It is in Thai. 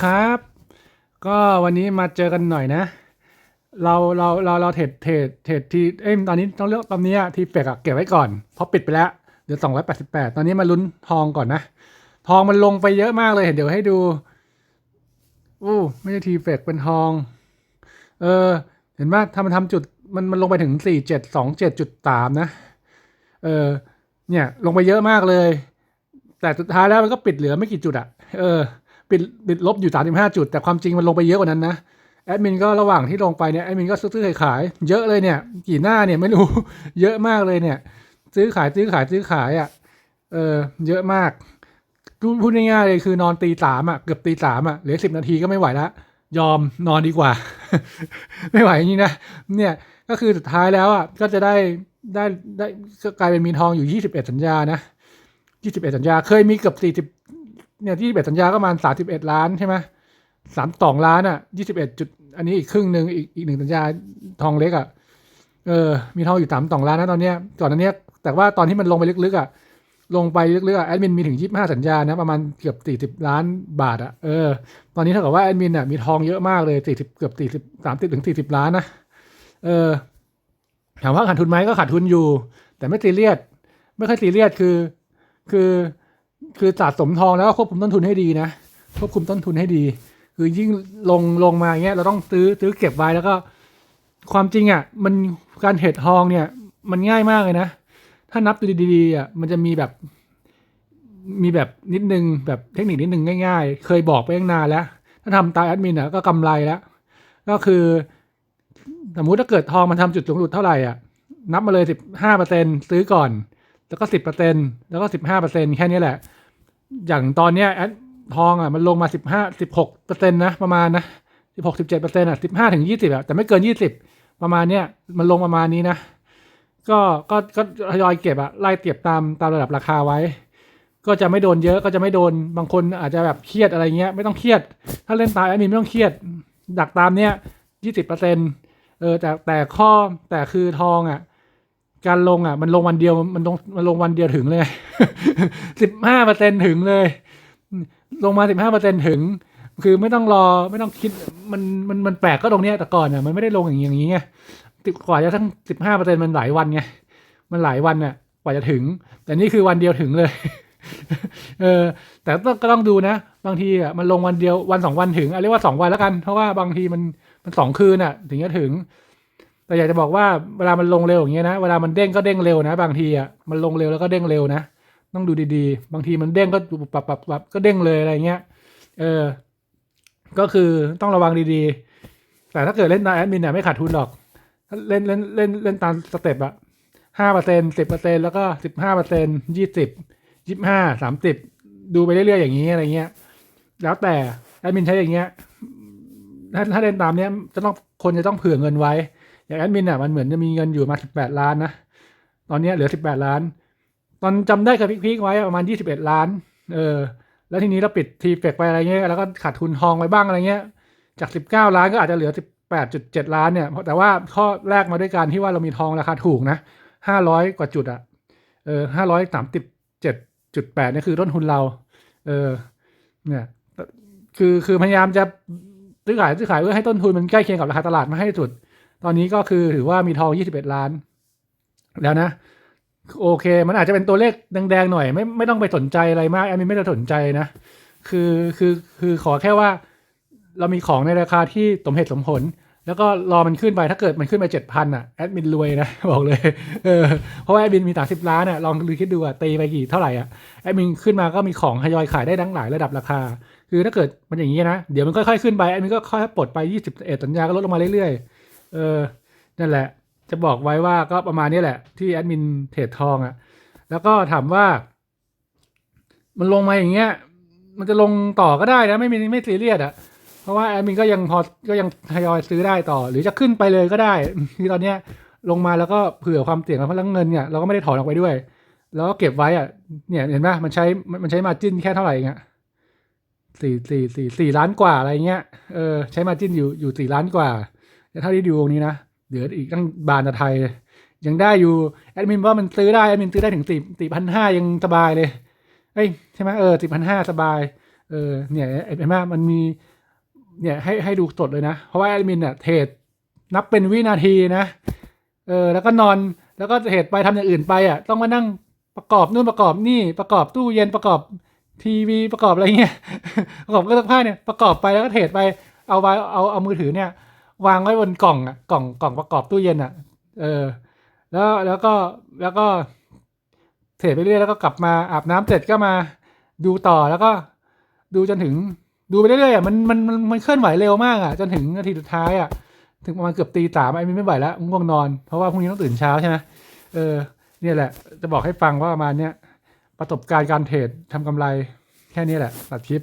ครับ ก็วันนี้มาเจอกันหน่อยนะ เราเราเราเราเทรดเทรดเทรดที่เอ้ยตอนนี้ต้องเลือกตอนนี้อะทีเฟกอะเก็บไว้ก่อนเพราะปิดไปแล้วเดี๋ยวสองร้อยแปดสิบแปดตอนนี้มาลุ้นทองก่อนนะ ทองมันลงไปเยอะมากเลยเห็นเดี๋ยวให้ดูอู้ไม่ใช่ทีเฟกเป็นทอง เออ เห็นว่าทำมันทำจุดมันมันลงไปถึงสี่เจ็ดสองเจ็ดจุดสามนะ เออ เนี่ย ลงไปเยอะมากเลย แต่สุดท้ายแล้วมันก็ปิดเหลือไม่กี่จุดอะเออ ปิดปิดลบอยู่ 35 จุด แต่ความจริงมันลงไปเยอะกว่านั้นนะแอดมินก็ระหว่างที่ลงไปเนี่ยแอดมินก็ซื้อขายเยอะเลยเนี่ย กี่หน้าเนี่ยไม่รู้ เยอะมากเลยเนี่ย ซื้อขายซื้อขายซื้อขายอะ่ะเออเยอะมากพูดง่ายๆเลยคือนอนตีสามอะเกือบตีสามอะเหลือสิบนาทีก็ไม่ไหวละยอมนอนดีกว่า ไม่ไหวอย่างนี้นะเนี่ยก็คือสุดท้ายแล้วอะก็จะได้ได้ได้กลายเป็นมีทองอยู่ยี่สิบเอ็ดสัญญานะยี่สิบเอ็ดสัญญา เคยมีเกือบสี่สิบ เนี่ยที่เป็นสัญญาก็ประมาณสามสิบเอ็ดล้านใช่ไหมสามสองล้านอะยี่สิบเอ็ดจุดอันนี้อีกครึ่งหนึ่งอีกอีกหนึ่งสัญญาทองเล็กอะเออ มีทองอยู่สามสองล้านนะตอนเนี้ยก่อนอันเนี้ยแต่ว่าตอนที่มันลงไปลึกๆอะลงไปลึกๆอะแอดมินมีถึงยี่สิบห้าสัญญานะประมาณเกือบสี่สิบล้านบาทอะเออตอนนี้เท่ากับว่าแอดมินอะมีทองเยอะมากเลยสี่สิบเกือบสี่สิบสามสิบถึงสี่สิบล้านนะเออถามว่าขาดทุนไหมก็ขาดทุนอยู่ แต่ไม่ซีเรียสไม่ค่อยซีเรียสคือ คือ คือสะสมทองแล้วก็ควบคุมต้นทุนให้ดีนะควบคุมต้นทุนให้ดี คือยิ่งลงลงมาอย่างเงี้ยเราต้องซื้อซื้อเก็บไว้แล้วก็ ความจริงอะ มันการเทรดทองเนี่ย มันง่ายมากเลยนะ ถ้านับดูดีๆอะมันจะมีแบบ มีแบบนิดนึงแบบเทคนิคนิดนึงง่ายๆ เคยบอกไปตั้งนานแล้ว ถ้าทำตามแอดมินอะก็กำไรแล้ว ก็คือสมมุติถ้าเกิดทองมันทำจุดสูงสุดเท่าไหร่อะนับมาเลยสิบห้าเปอร์เซ็นซื้อก่อน แล้วก็สิบเปอร์เซ็นแล้วก็สิบห้าเปอร์เซ็นแค่นี้แหละ อย่างตอนเนี้ยแอดทองอะมันลงมาสิบห้าสิบหกเปอร์เซ็นต์นะประมาณนะสิบหกสิบเจ็ดเปอร์เซ็นต์อะสิบห้าถึงยี่สิบอะแต่ไม่เกินยี่สิบประมาณเนี้ยมันลงประมาณนี้นะ ก็ก็ก็ทยอยเก็บอะไล่เก็บตามตามระดับราคาไว้ ก็จะไม่โดนเยอะก็จะไม่โดนบางคนอาจจะแบบเครียดอะไรเงี้ย ไม่ต้องเครียด ถ้าเล่นตามแอดมินไม่ต้องเครียดดักตามเนี้ยยี่สิบเปอร์เซ็นต์เออแต่แต่ข้อแต่คือทองอะ การลงอะ มันลงวันเดียวมันลงมันลงวันเดียวถึงเลยสิบห้าเปอร์เซ็นถึงเลย ลงมาสิบห้าเปอร์เซ็นถึง คือไม่ต้องรอไม่ต้องคิดมันมันมันแปลกก็ตรงเนี้ยแต่ก่อนอะมันไม่ได้ลงอย่างนี้อย่างนี้ไงกว่าจะทั้งสิบห้าเปอร์เซ็นมันหลายวันไงมันหลายวันอะกว่าจะถึง แต่นี่คือวันเดียวถึงเลย เออ แต่ต้องก็ต้องดูนะ บางทีอะมันลงวันเดียววันสองวันถึงอะเรียกว่าสองวันแล้วกัน เพราะว่าบางทีมันมันสองคืนอะ ถึงจะถึง แต่อยากจะบอกว่าเวลามันลงเร็วอย่างเงี้ยนะ เวลามันเด้งก็เด้งเร็วนะ บางทีอะมันลงเร็วแล้วก็เด้งเร็วนะต้องดูดีๆ บางทีมันเด้งก็ปรับปรับปรับก็เด้งเลยอะไรเงี้ยเออ ก็คือต้องระวังดีๆ แต่ถ้าเกิดเล่นตามแอดมินเนี่ยไม่ขาดทุนหรอกเล่นเล่นเล่นเล่นตามสเต็ปอะห้าเปอร์เซ็นสิบเปอร์เซ็นแล้วก็สิบห้าเปอร์เซ็นยี่สิบยี่ห้าสามสิบดูไปเรื่อยๆอย่างนี้อะไรเงี้ย แล้วแต่แอดมินใช้อย่างเงี้ยถ้าถ้าเล่นตามเนี้ยจะต้องคนจะต้องเผื่อเงินไว้ อย่างแอดมินอะมันเหมือนจะมีเงินอยู่มาสิบแปดล้านนะ ตอนนี้เหลือสิบแปดล้าน ตอนจำได้กับพีคๆไว้ประมาณยี่สิบเอ็ดล้าน เออ แล้วทีนี้เราปิดทีเฟกไปอะไรเงี้ย แล้วก็ขาดทุนทองไปบ้างอะไรเงี้ย จากสิบเก้าล้านก็อาจจะเหลือสิบแปดจุดเจ็ดล้านเนี่ย แต่ว่าข้อแรกมาด้วยการที่ว่าเรามีทองราคาถูกนะห้าร้อยกว่าจุดอะเออห้าร้อยสามสิบเจ็ดจุดแปดนี่คือต้นทุนเรา เออ เนี่ย คือ คือพยายามจะซื้อขายซื้อขายเพื่อให้ต้นทุนมันใกล้เคียงกับราคาตลาดมาให้สุด ตอนนี้ก็คือถือว่ามีทอง 21 ล้าน แล้วนะ โอเค มันอาจจะเป็นตัวเลขแดงๆหน่อย ไม่ไม่ต้องไปสนใจอะไรมากแอดมินไม่ได้สนใจนะ คือคือคือขอแค่ว่า เรามีของในราคาที่สมเหตุสมผล แล้วก็รอมันขึ้นไปถ้าเกิดมันขึ้นไปเจ็ดพันอะแอดมินรวยนะ บอกเลยเออเพราะว่าแอดมินมีสามสิบล้านอะลองดูคิดดูอะตีไปกี่เท่าไหร่อะแอดมินขึ้นมาก็มีของทยอยขายได้ทั้งหลายระดับราคาคือถ้าเกิดมันอย่างนี้นะ เดี๋ยวมันค่อยๆขึ้นไปแอดมินก็ค่อยๆปลดไปยี่สิบเอ็ดสัญญาก็ลดลงมาเรื่อยๆ เออ นั่นแหละ จะบอกไว้ว่าก็ประมาณนี้แหละ ที่แอดมินเทรดทองอะ่ะ แล้วก็ถามว่า มันลงมาอย่างเงี้ย มันจะลงต่อก็ได้นะ ไม่มีไม่ซีเรียสอะ่ะ เพราะว่าแอดมินก็ยังพอ ก็ยังทยอยซื้อได้ต่อ หรือจะขึ้นไปเลยก็ได้ ที่ตอนเนี้ย ลงมาแล้วก็เผื่อความเสี่ยงเพราะเงินเนี่ยเราก็ไม่ได้ถอนออกไปด้วย แล้วก็เก็บไว้อะ่ะ เนี่ยเห็นไหมมันใช้ มันใช้มาจิ้นแค่เท่าไหร่เงี้ยสี่สี่สี่สี่ล้านกว่าอะไรเงี้ย เออใช้มาจิ้นอยู่อยู่สี่ล้านกว่า แต่เท่าที่ดูตรงนี้นะเหลืออีกตั้งบานตะไทย ยังได้อยู่แอดมินว่ามันซื้อได้แอดมินซื้อได้ถึงสี่สี่พันห้ายังสบายเลยเอ้ยใช่ไหมเออสี่พันห้าสบายเออเนี่ยเห็นไหมมันมีเนี่ยให้ให้ดูสดเลยนะ เพราะว่าแอดมินเนี่ยเทรดนับเป็นวินาทีนะเออแล้วก็นอนแล้วก็เทรดไปทำอย่างอื่นไปอะต้องมานั่งประกอบนู่นประกอบนี่ประกอบตู้เย็นประกอบทีวีประกอบอะไรเงี้ยประกอบเครื่องซักผ้าเนี่ยประกอบไปแล้วก็เทรดไปเอาไว้เอาเอามือถือเนี่ย วางไว้บนกล่องอะกล่องกล่องประกอบตู้เย็นอะ เออ แล้วแล้วก็แล้วก็เทรดไปเรื่อยแล้วก็กลับมาอาบน้ำเสร็จก็มาดูต่อแล้วก็ดูจนถึงดูไปเรื่อยๆอะมันมันมันมันเคลื่อนไหวเร็วมากอะ จนถึงนาทีสุดท้ายอะ ถึงประมาณเกือบตีสามไอ้มินไม่ไหวแล้วง่วงนอน เพราะว่าพรุ่งนี้ต้องตื่นเช้าใช่ไหมเออ เนี่ยแหละ จะบอกให้ฟังว่าประมาณเนี้ยประสบการณ์การเทรดทำกำไรแค่นี้แหละตัดคลิป